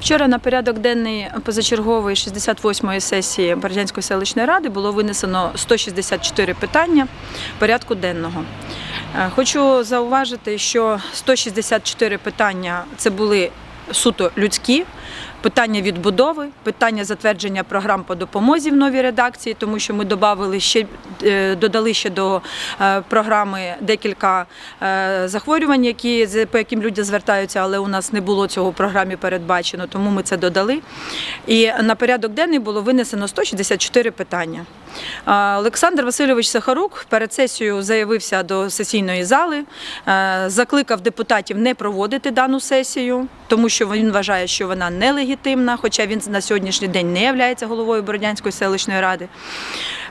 Вчора на порядок денний позачергової 68-ї сесії Бердянської селищної ради було винесено 164 питання порядку денного. Е, Хочу зауважити, що 164 питання це були суто людські. Питання відбудови, питання затвердження програм по допомозі в новій редакції, тому що ми додали ще е, додали ще до е, програми декілька е, захворювань, які по яким люди звертаються, але у нас не було цього в програмі передбачено, тому ми це додали. І на порядок денний було винесено 164 питання. Олександр Васильович Сахарук перед сесією заявився до сесійної зали, закликав депутатів не проводити дану сесію, тому що він вважає, що вона нелегітимна, хоча він на сьогоднішній день не є головою Бородянської селищної ради.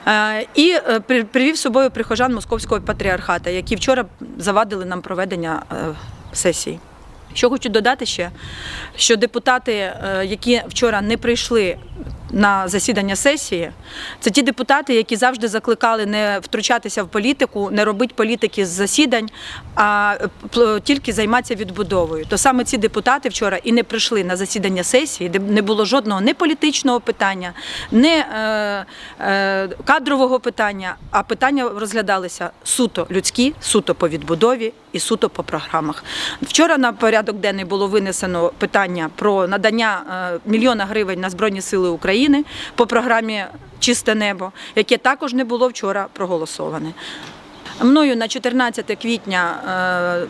Е, І е, при- привів з собою прихожан Московського патріархата, які вчора завадили нам проведення е, сесії. Що хочу додати ще, що депутати, які вчора не прийшли на засідання сесії, це ті депутати, які завжди закликали не втручатися в політику, не робити політики з засідань, а тільки займатися відбудовою. То саме ці депутати вчора і не прийшли на засідання сесії, де не було жодного не політичного питання, не е, е, кадрового питання, а питання розглядалися суто людські, суто по відбудові і суто по програмах. Вчора на порядок денний було винесено питання про надання е, мільйона гривень на Збройні Сили України по програмі Чисте небо, яке також не було вчора проголосоване. Мною на 14 квітня. е,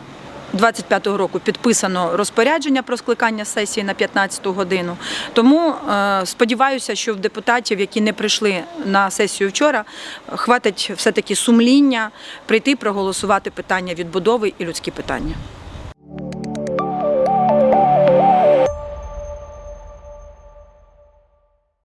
25-го року підписано розпорядження про скликання сесії на 15-ту годину. Тому е, сподіваюся, що в депутатів, які не прийшли на сесію вчора, хватить все-таки сумління прийти проголосувати питання відбудови і людські питання.